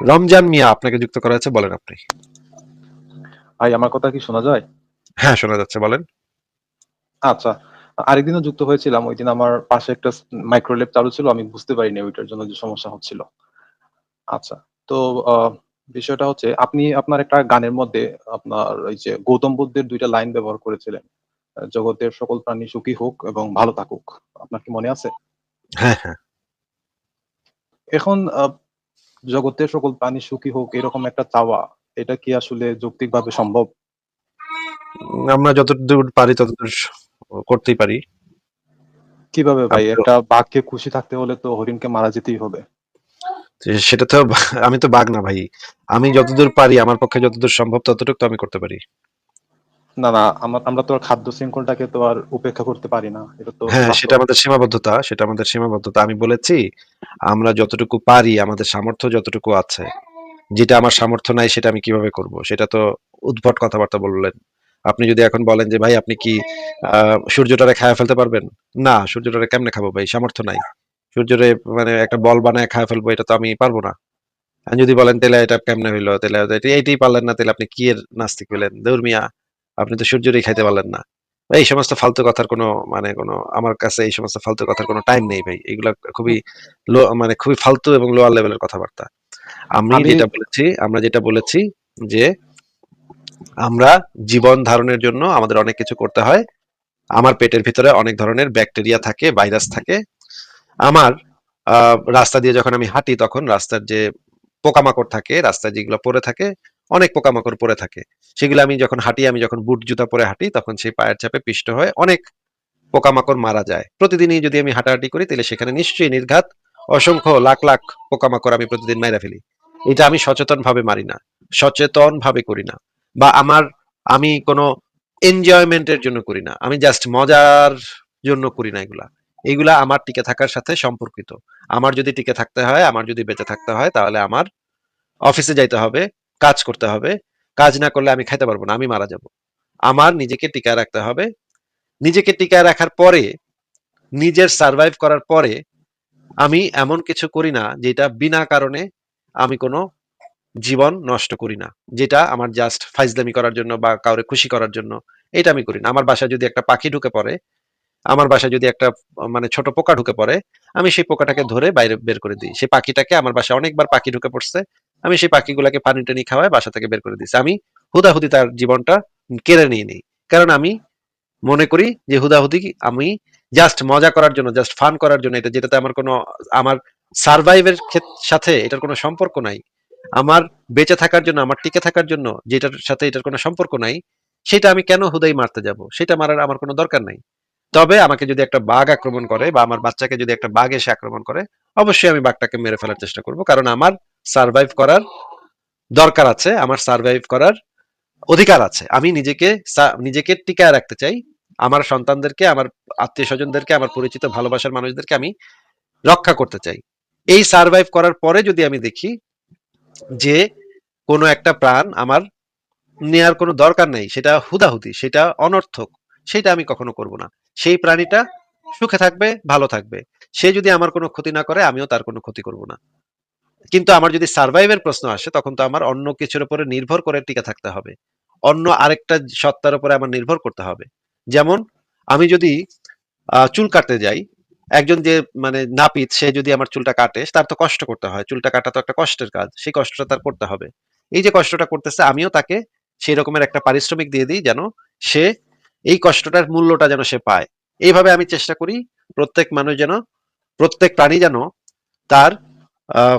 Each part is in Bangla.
রমজান মিয়া আপনাকে যুক্ত করা হয়েছে বলেন আপনি। ভাই আমার কথা কি শোনা যায়? হ্যাঁ শোনা যাচ্ছে বলেন। আচ্ছা আরেকদিনও যুক্ত হয়েছিলাম ওই দিন আমার পাশে একটা মাইক্রোলেভ চালু ছিল আমি বুঝতে পারিনি ওইটার জন্য যে সমস্যা হচ্ছিল। আচ্ছা তো বিষয়টা হচ্ছে আপনি আপনার একটা গানের মধ্যে আপনার ওই যে গৌতম বুদ্ধের দুইটা লাইন ব্যবহার করেছিলেন জগতের সকল প্রাণী সুখী হোক এবং ভালো থাকুক আপনার কি মনে আছে? হ্যাঁ হ্যাঁ। এখন আহ, জগতের সকল প্রাণী সুখী হোক এরকম একটা চাওয়া এটা কি আসলে যৌক্তিকভাবে সম্ভব? আমরা যতদূর পারি ততদূর করতেই পারি। কীভাবে ভাই? একটা বাঘকে খুশি থাকতে হলে তো হরিণকে মারা যেতেই হবে। সেটা তো আমি তো বাঘ না ভাই। আমি যতদূর পারি আমার পক্ষে যতদূর সম্ভব ততটুকু তো আমি করতে পারি। না না আমরা তো খাদ্য শৃঙ্খলটাকে তো আর উপেক্ষা করতে পারি না। এটা তো হ্যাঁ সেটা আমাদের সীমাবদ্ধতা সেটা আমাদের সীমাবদ্ধতা। আমি বলেছি আমরা যতটুকু পারি আমাদের সামর্থ্য যতটুকু আছে যেটা আমার সামর্থ্য নাই সেটা আমি কীভাবে করব? সেটা তো উদ্ভট কথাবার্তা বললেন। আপনি যদি এখন বলেন যে ভাই আপনি কি সূর্যটারে খায় ফেলতে পারবেন? না সূর্যটারে কেমনে খাব ভাই? সামর্থ্য নাই। সূর্যরে মানে একটা বল বানায় খায় ফেলব এটা তো আমি পারব না। যদি বলেন তাহলে এটা কেমনে হইল? তাহলে এটা- এইটাই পারলেন না তাহলে আপনি কি এর নাস্তিক হইলেন? দৌড় মিয়া আপনি তো সূর্যরই খাইতে পারলেন না। এই সমস্ত ফালতু কথার কোনো মানে কোনো আমার কাছে এই সমস্ত ফালতু কথার কোনো টাইম নেই ভাই। এগুলা খুবই লো মানে খুবই ফালতু এবং লোয়ার লেভেলের কথাবার্তা। আমি যেটা বলেছি আমরা যেটা বলেছি যে আমরা জীবন ধারণের জন্য আমাদের অনেক কিছু করতে হয়। আমার পেটের ভিতরে অনেক ধরনের ব্যাকটেরিয়া থাকে ভাইরাস থাকে। আমার আহ, রাস্তা দিয়ে যখন আমি হাঁটি তখন রাস্তার যে পোকামাকড় থাকে রাস্তায় যেগুলো পড়ে থাকে অনেক পোকামাকড় পরে থাকে। সেগুলো আমি যখন হাঁটি, আমি যখন বুট জুতা পরে হাঁটি, তখন সেই পায়ের চাপে পিষ্ট হয়ে অনেক পোকামাকড় মারা যায়। প্রতিদিনই যদি আমি হাঁটাহাঁটি করি, তাহলে সেখানে নিশ্চয়ই নির্ঘাত অসংখ্য লাখ লাখ পোকামাকড় আমি প্রতিদিন মাইরা ফেলি। এটা আমি সচেতন ভাবে মারি না সচেতন ভাবে করি না। বা আমার, আমি কোনো এনজয়মেন্টের জন্য করি না। আমি জাস্ট মজার জন্য করি না এগুলা। এগুলা আমার টিকে থাকার সাথে সম্পর্কিত। আমার যদি টিকে থাকতে হয়, আমার যদি বেঁচে থাকতে হয়, তাহলে আমার অফিসে যাইতে হবে। কাজ করতে হবে। কাজ না করলে আমি খাইতে পারব না, আমি মারা যাব। আমার নিজেকে টিকায় রাখতে হবে। নিজেকে টিকায় রাখার পরে, নিজের সার্ভাইভ করার পরে, আমি এমন কিছু করি না যেটা বিনা কারণে আমি কোনো জীবন নষ্ট করি না। যেটা আমার জাস্ট ফাইজলামি করার জন্য বা কাউরে খুশি করার জন্য, এটা আমি করি না। আমার বাসায় যদি একটা পাখি ঢুকে পড়ে, আমার বাসায় যদি একটা মানে ছোট পোকা ঢুকে পড়ে, আমি সেই পোকাটাকে ধরে বাইরে বের করে দিই। সেই পাখিটাকে আমার বাসায় অনেকবার পাখি ঢুকে পড়ছে আমি সেই পাখিগুলোকে পানি টানি খাওয়াই বাসা থেকে বের করে দিচ্ছি আমি হুদাহুদি তার জীবনটা কেড়ে নিয়ে নিই। কারণ আমি মনে করি যে হুদাহুদি আমি জাস্ট মজা করার জন্য জাস্ট ফান করার জন্য, এটা যেটাতে আমার কোনো, আমার সার্ভাইভের সাথে এটার কোনো সম্পর্ক নাই। আমার বেঁচে থাকার জন্য, আমার টিকে থাকার জন্য যেটার সাথে এটার কোনো সম্পর্ক নাই, সেটা আমি কেন হুদাই মারতে যাব? সেটা মারার আমার কোনো দরকার নাই। তবে আমাকে যদি একটা বাঘ আক্রমণ করে বা আমার বাচ্চাকে যদি একটা বাঘ এসে আক্রমণ করে, অবশ্যই আমি বাঘটাকে মেরে ফেলার চেষ্টা করব। কারণ আমার সার্ভাইভ করার দরকার আছে, আমার সার্ভাইভ করার অধিকার আছে। আমি নিজেকে নিজেকে টিকায় রাখতে চাই, আমার সন্তানদেরকে, আমার আত্মীয় স্বজনদেরকে আমার পরিচিত ভালোবাসার মানুষদেরকে আমি রক্ষা করতে চাই। এই সার্ভাইভ করার পরে যদি আমি দেখি যে কোনো একটা প্রাণ আমার নেয়ার কোনো দরকার নেই, সেটা হুদাহুদি, সেটা অনর্থক, সেটা আমি কখনো করব না। সেই প্রাণীটা সুখে থাকবে, ভালো থাকবে। সে যদি আমার কোনো ক্ষতি না করে, আমিও তার কোনো ক্ষতি করব না। কিন্তু আমার যদি সার্ভাইভের প্রশ্ন আসে, তখন তো আমার অন্য কিছুর উপরে নির্ভর করে টিকে থাকতে হবে। অন্য আরেকটা সত্তার উপরে আমার নির্ভর করতে হবে। যেমন, আমি যদি চুল কাটতে যাই, একজন যে মানে নাপিত, সে যদি আমার চুলটা কাটে, তার তো কষ্ট করতে হয়। চুলটা কাটা তো একটা কষ্টের কাজ, সেই কষ্টটা তার করতে হবে। এই যে কষ্টটা করতেছে, আমিও তাকে সেই রকমের একটা পারিশ্রমিক দিয়ে দিই যেন সে এই কষ্টটার মূল্যটা যেন সে পায়। এইভাবে আমি চেষ্টা করি, প্রত্যেক মানুষ যেন, প্রত্যেক প্রাণী যেন তার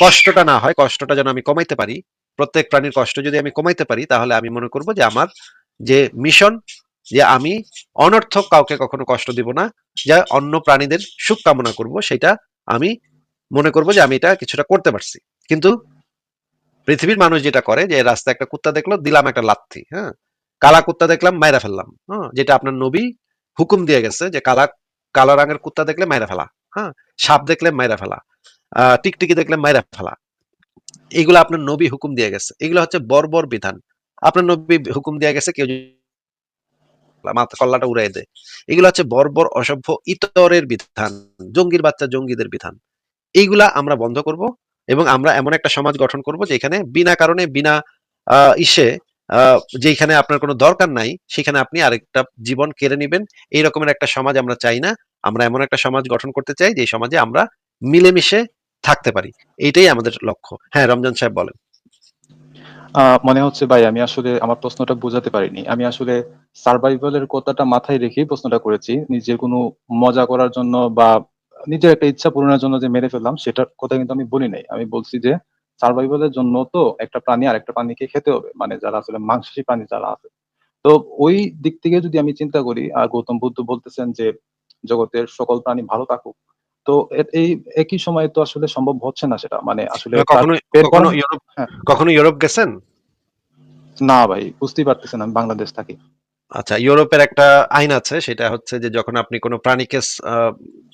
কষ্টটা না হয়, কষ্টটা যেন আমি কমাইতে পারি, প্রত্যেক প্রাণীর কষ্ট যদি আমি কমাইতে পারি, তাহলে আমি মনে করব যে আমার যে মিশন যে আমি অনর্থক কাউকে কখনো কষ্ট দিব না, যা অন্য প্রাণীদের সুখ কামনা করব, সেটা আমি মনে করব যে আমি এটা কিছুটা করতে পারছি। কিন্তু পৃথিবীর মানুষ যেটা করে, যে রাস্তায় একটা কুত্তা দেখল, দিলাম একটা লাথি হ্যাঁ? কালা কুত্তা দেখলাম, মাইরা ফেললাম হ্যাঁ? যেটা আপনার নবী হুকুম দিয়ে গেছে যে কালা, কালো রঙের কুত্তা দেখলে মাইরা ফেলা হ্যাঁ? সাপ দেখলে মাইরা ফেলা। টিকটিকি দেখলে মাইরা ফেলা। এগুলো আপনার নবী হুকুম দিয়ে গেছে। এগুলো হচ্ছে বর্বর বিধান। আপনার নবী হুকুম দিয়ে গেছে, কেউ কল্লাটা উড়াই দেয়। এগুলো হচ্ছে বর্বর অসভ্য ইতরের বিধান, জঙ্গির বাচ্চা জঙ্গিদের বিধান। এইগুলা আমরা বন্ধ করব এবং আমরা এমন একটা সমাজ গঠন করব যেখানে বিনা কারণে, বিনা ইসে যেখানে আপনার কোনো দরকার নাই, সেখানে আপনি আরেকটা জীবন কেড়ে নেবেন। এই রকমের একটা সমাজ আমরা চাই না। আমরা এমন একটা সমাজ গঠন করতে চাই যে সমাজে আমরা মিলেমিশে থাকতে পারি। এইটাই আমাদের লক্ষ্য। হ্যাঁ রমজান সাহেব বলেন। মনে হচ্ছে ভাই, আমি আসলে আমার প্রশ্নটা বোঝাতে পারিনি। আমি আসলে সার্ভাইভালের কথাটা মাথায় রেখেই প্রশ্নটা করেছি। নিজের কোনো মজা করার জন্য বা নিজের একটা ইচ্ছা পূরণের জন্য যে মেরে ফেললাম, সেটার কথা কিন্তু আমি বলি নাই। আমি বলছি যে সার্ভাইভালের জন্য তো একটা প্রাণী আর একটা প্রাণীকে খেতে হবে মানে যারা আসলে মাংসাশী প্রাণী যারা আছে। তো ওই দিক থেকে যদি আমি চিন্তা করি আর গৌতম বুদ্ধ বলতেছেন যে জগতের সকল প্রাণী ভালো থাকুক তো এই একই সময়ে তো আসলে সম্ভব হচ্ছে না সেটা। মানে আসলে কখনো পেট কখনো ভরা- ইউরোপ হ্যাঁ। কখনো ইউরোপ গেছেন? না ভাই বুঝতেই পারতেছেন আমি বাংলাদেশ থাকি। আচ্ছা ইউরোপের একটা আইন আছে সেটা হচ্ছে যে যখন আপনি কোনো প্রাণীকে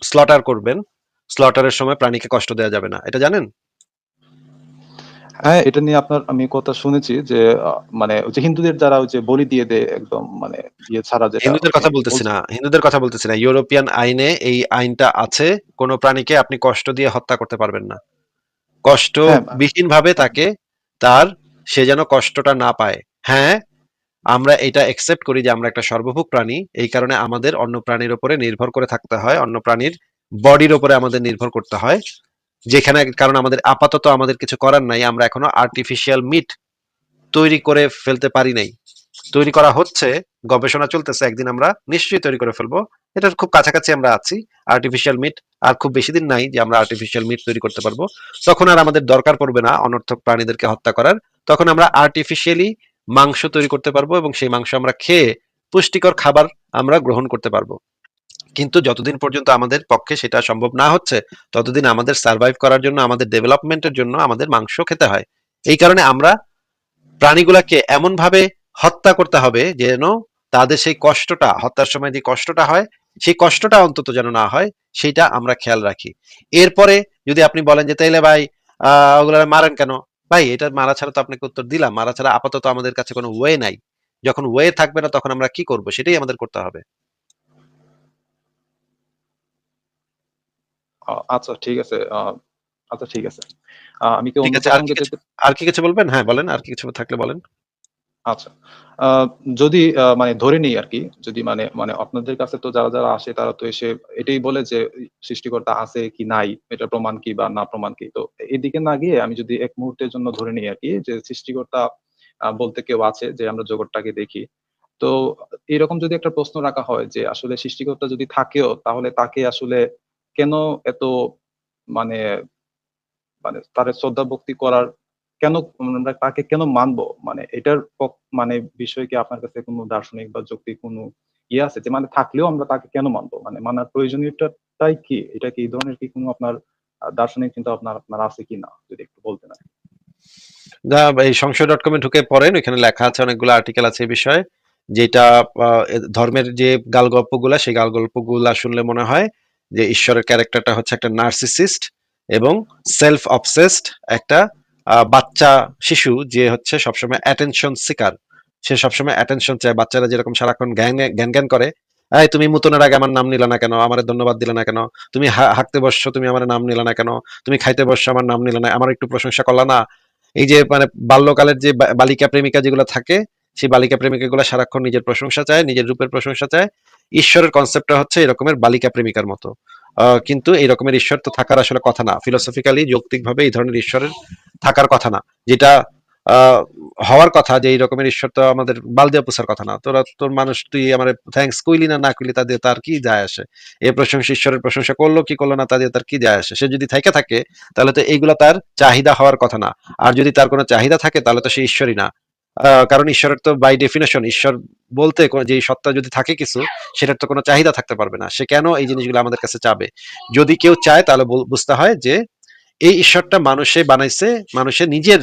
স্লটার করবেন স্লটারের সময় প্রাণীকে কষ্ট দেওয়া যাবে না। এটা জানেন? হ্যাঁ এটা নিয়ে আপনার আমি কথা শুনেছি যে মানে যে হিন্দুদের যারা ওই যে বলি দিয়ে দেয় একদম মানে ইয়ে ছাড়া যেটা হিন্দুদের কথা বলতেছি না হিন্দুদের কথা বলতেছি না। ইউরোপিয়ান আইনে এই আইনটা আছে কোনো প্রাণীকে আপনি কষ্ট দিয়ে হত্যা করতে পারবেন না। কষ্ট হ্যাঁ। বিহীন ভাবে তাকে তার সে যেন কষ্টটা না পায়। হ্যাঁ আমরা এটা একসেপ্ট করি যে আমরা একটা সর্বভোগ প্রাণী এই কারণে আমাদের অন্য প্রাণীর উপরে নির্ভর করে থাকতে হয় অন্য প্রাণীর বডির উপরে আমাদের নির্ভর করতে হয়। যেখানে কারণ আমাদের আপাতত আমাদের কিছু করার নাই, আমরা এখনও আর্টিফিশিয়াল মিট তৈরি করে ফেলতে পারি নাই। তৈরি করা হচ্ছে, গবেষণা চলতেছে, একদিন আমরা নিশ্চয়ই তৈরি করে ফেলব। এটার খুব কাছাকাছি আমরা আছি আর্টিফিশিয়াল মিট আর খুব বেশি দিন নাই যে আমরা আর্টিফিশিয়াল মিট তৈরি করতে পারব। তখন আর আমাদের দরকার পড়বে না অনর্থক প্রাণীদেরকে হত্যা করার। তখন আমরা আর্টিফিশিয়ালি মাংস তৈরি করতে পারব এবং সেই মাংস আমরা খেয়ে পুষ্টিকর খাবার আমরা গ্রহণ করতে পারব। কিন্তু যতদিন পর্যন্ত আমাদের পক্ষে সেটা সম্ভব না হচ্ছে, ততদিন আমাদের সার্ভাইভ করার জন্য, আমাদের ডেভেলপমেন্টের জন্য আমাদের মাংস খেতে হয়। এই কারণে আমরা প্রাণীগুলাকে এমন ভাবে হত্যা করতে হবে যেন তাদের সেই কষ্টটা, হত্যার সময় যে কষ্টটা হয়, সেই কষ্টটা অন্তত যেন না হয়, সেটা আমরা খেয়াল রাখি। এরপরে যদি আপনি বলেন যে, তাইলে ভাই, আহ ওগুলা মারেন কেন? ভাই, এটা মারা ছাড়া তো আপনাকে উত্তর দিলাম। মারা ছাড়া আপাতত আমাদের কাছে কোনো ওয়ে নাই। যখন ওয়ে থাকবে না, তখন আমরা কি করব? সেটাই আমাদের করতে হবে। আচ্ছা ঠিক আছে আচ্ছা ঠিক আছে। আমি কি আর কি কিছু বলবেন? হ্যাঁ বলেন আর কি কিছু থাকলে বলেন। আচ্ছা যদি মানে ধরে নিই আর কি যদি মানে মানে আপনাদের কাছে তো যারা যারা আসে তারা তো এসে এটাই বলে যে সৃষ্টিকর্তা আছে কি নাই এটা প্রমাণ কি বা না প্রমাণ কি? তো এদিকে না গিয়ে আমি যদি এক মুহূর্তের জন্য ধরে নিই আর কি যে সৃষ্টিকর্তা বলতে কেউ আছে যে আমরা জগৎটাকে দেখি। তো এরকম যদি একটা প্রশ্ন রাখা হয় যে আসলে সৃষ্টিকর্তা যদি থাকেও তাহলে তাকে আসলে কেন এত মানে মানে তার শ্রদ্ধা ভক্তি করার কেন আমরা তাকে কেন মানবো? মানে এটার মানে বিষয় কি আপনার কাছে কোনো দার্শনিক বা যৌক্তিক কোনো ইয়ে আছে? যে মানে থাকলেও আমরা তাকে কেন মানবো? মানে মানার প্রয়োজনীয়তাটাই কি? এটা কি এই ধরনের কি কোনো আপনার দার্শনিক চিন্তা আপনার আপনার আছে কি না? যদি একটু বলতেন। যা এই সংশয় ডট কমে ঢুকে পড়েন। ওইখানে লেখা আছে অনেকগুলো আর্টিকেল আছে এই বিষয়ে। যেটা ধর্মের যে গাল গল্পগুলা সেই গাল গল্পগুলা শুনলে মনে হয় যে ঈশ্বরের ক্যারেক্টারটা হচ্ছে একটা নার্সিসিস্ট এবং সেলফ অবসেসড একটা বাচ্চা শিশু যে হচ্ছে সবসময় অ্যাটেনশন সিকার সে সবসময় অ্যাটেনশন চায়। বাচ্চারা যেরকম সারাক্ষণ জ্ঞান জ্ঞান করে, এই, তুমি মুতনের আগে আমার নাম নিলা না কেন? আমার ধন্যবাদ দিলে না কেন? তুমি হাঁকতে বসছো, তুমি আমার নাম নিলা না কেন? তুমি খাইতে বসছো, আমার নাম নিলা না? আমার একটু প্রশংসা করলা না? এই যে মানে বাল্যকালের যে বালিকা প্রেমিকা যেগুলো থাকে, সেই বালিকা প্রেমিকা গুলো সারাক্ষণ নিজের প্রশংসা চায়, নিজের রূপের প্রশংসা চায়। ঈশ্বরের কনসেপ্টটা হচ্ছে এরকমের বালিকা প্রেমিকার মতো। কিন্তু এই রকমের ঈশ্বর তো থাকার আসলে কথা না। ফিলোসফিক্যালি যৌক্তিক ভাবে এই ধরনের ঈশ্বরের থাকার কথা না। যেটা হওয়ার কথা যে এই রকমের ঈশ্বর তো আমাদের বালদেয়া পুষার কথা না। তোরা, তোর মানুষ, তুই আমার থ্যাঙ্কস কইলি না না কইলি তাদের তার কি যায় আসে? এই প্রশংসা, ঈশ্বরের প্রশংসা করল কি করল না তাদের তার কি যায় আসে? সে যদি থেকে থাকে, তাহলে তো এইগুলা তার চাহিদা হওয়ার কথা না। আর যদি তার কোনো চাহিদা থাকে, তাহলে তো সে ঈশ্বরই না। কারণ ঈশ্বরের তো বাই ডেফিনেশন ঈশ্বর বলতে যে সত্তা যদি থাকে কিছু, সেটার তো কোনো চাহিদা থাকতে পারবে না। সে কেন এই জিনিসগুলো আমাদের কাছে চাবে? যদি কেউ চায়, তাহলে বুঝতে হয় যে এই ঈশ্বরটা মানুষে বানাইছে মানুষের নিজের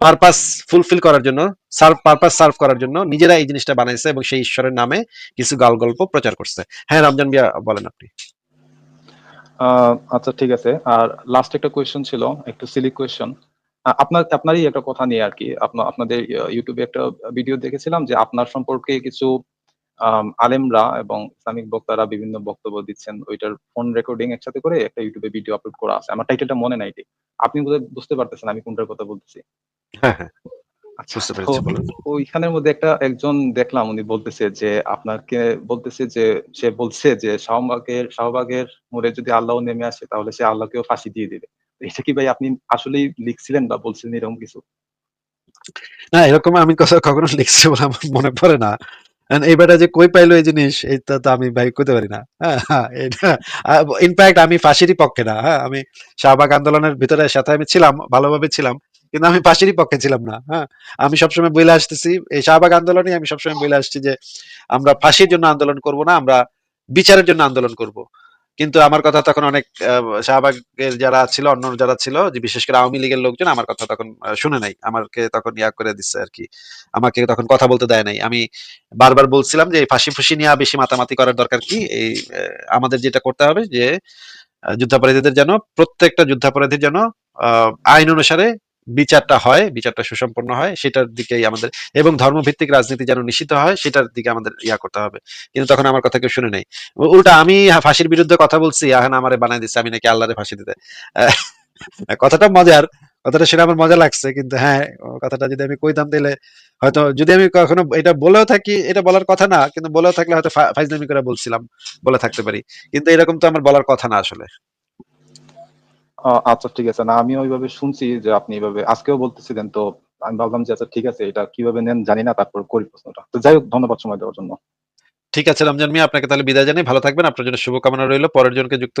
পারপাস ফুলফিল করার জন্য সার্ভ পারপাস সার্ভ করার জন্য নিজেরা এই জিনিসটা বানাইছে এবং সেই ঈশ্বরের নামে কিছু গাল গল্প প্রচার করছে। হ্যাঁ রমজান বিয়া বলেন আপনি। আচ্ছা ঠিক আছে। আর লাস্ট একটা কোয়েশ্চেন ছিল, একটু সিলি কোয়েশ্চেন আপনার আপনারই একটা কথা নিয়ে আর কি আপনাদের ইউটিউবে একটা ভিডিও দেখেছিলাম যে আপনার সম্পর্কে কিছু আলেমরা এবং ইসলামিক বক্তারা বিভিন্ন বক্তব্য দিচ্ছেন ওইটার ফোন রেকর্ডিং একসাথে করে একটা ইউটিউবে ভিডিও আপলোড করা আছে। আমার টাইটেলটা মনে নাই ঠিক। আপনি বুঝতে পারতেছেন আমি কোনটার কথা বলতেছি। হ্যাঁ, হ্যাঁ। আচ্ছা। ওইখানের মধ্যে একটা একজন দেখলাম উনি বলতেছে যে আপনাকে বলতেছে যে সে বলছে যে শাহবাগের শাহবাগের মোড়ে যদি আল্লাহ নেমে আসে তাহলে সে আল্লাহকেও ফাঁসি দিয়ে দিবে। এটা কি ভাই আপনি আসলেই লিখছিলেন বা বলছিলেন এরকম কিছু? না এরকম আমি কখনো লিখছি বলে আমার মনে পড়ে না। যে কই পাইলো এই জিনিস এটা তো আমি ভাই কইতে পারি না। হ্যাঁ, হ্যাঁ, আমি ফাঁসিরই পক্ষে না। হ্যাঁ, আমি শাহবাগ আন্দোলনের ভিতরে সাথে আমি ছিলাম, ভালোভাবে ছিলাম। কিন্তু আমি ফাঁসিরই পক্ষে ছিলাম না। হ্যাঁ? আমি সবসময় বইলা আসতেছি এই শাহবাগ আন্দোলনেই আমি সবসময় বইলা আসছি যে আমরা ফাঁসির জন্য আন্দোলন করব না, আমরা বিচারের জন্য আন্দোলন করব। কিন্তু আমার কথা তখন অনেক শাহবাগের যারা ছিল, অন্য যারা ছিল যে বিশেষ করে আওয়ামী লীগের লোকজন আমার কথা তখন শুনে নাই। আমাকে তখন ইয়া করে দিচ্ছে আর কি আমাকে তখন কথা বলতে দেয় নাই। আমি বারবার বলছিলাম যে এই ফাঁসি-ফুসি নিয়ে বেশি মাতামাতি করার দরকার কি? এই আমাদের যেটা করতে হবে যে যুদ্ধাপরাধীদের যেন প্রত্যেকটা যুদ্ধাপরাধীর যেন আইন অনুসারে বিচারটা হয়, বিচারটা সুসম্পন্ন হয় সেটার দিকেই আমাদের এবং ধর্মভিত্তিক রাজনীতি যেন নিষিদ্ধ হয় সেটার দিকে আমাদের ইয়া করতে হবে। কিন্তু তখন আমার কথা কেউ শুনে নাই। উল্টা আমি ফাঁসির বিরুদ্ধে কথা বলছি, এখন আমারে বানায় দিচ্ছে আমি নাকি আল্লাহরে ফাঁসি দিতে। কথাটা মজার। কথাটা শুনে আমার মজা লাগছে। কিন্তু হ্যাঁ, কথাটা যদি আমি কইতাম তাইলে হয়তো যদি আমি কখনো এটা বলেও থাকি, এটা বলার কথা না। কিন্তু বলেও থাকলে হয়তো ফাইজলামি করে বলছিলাম। বলে থাকতে পারি। কিন্তু এরকম তো আমার বলার কথা না আসলে। আচ্ছা ঠিক আছে। না আমি ওইভাবে শুনছি যে আপনি এইভাবে আজকেও বলতেছিলেন, তো আমি ভাবলাম যে আচ্ছা ঠিক আছে, এটা কীভাবে নেন জানি না, তারপর করি প্রশ্নটা। তো যাই হোক, ধন্যবাদ সময় দেওয়ার জন্য। ঠিক আছে, রমজান মিয়া, আপনাকে তাহলে বিদায় জানাই। ভালো থাকবেন। আপনার জন্য শুভকামনা রইল পরের জনকে যুক্ত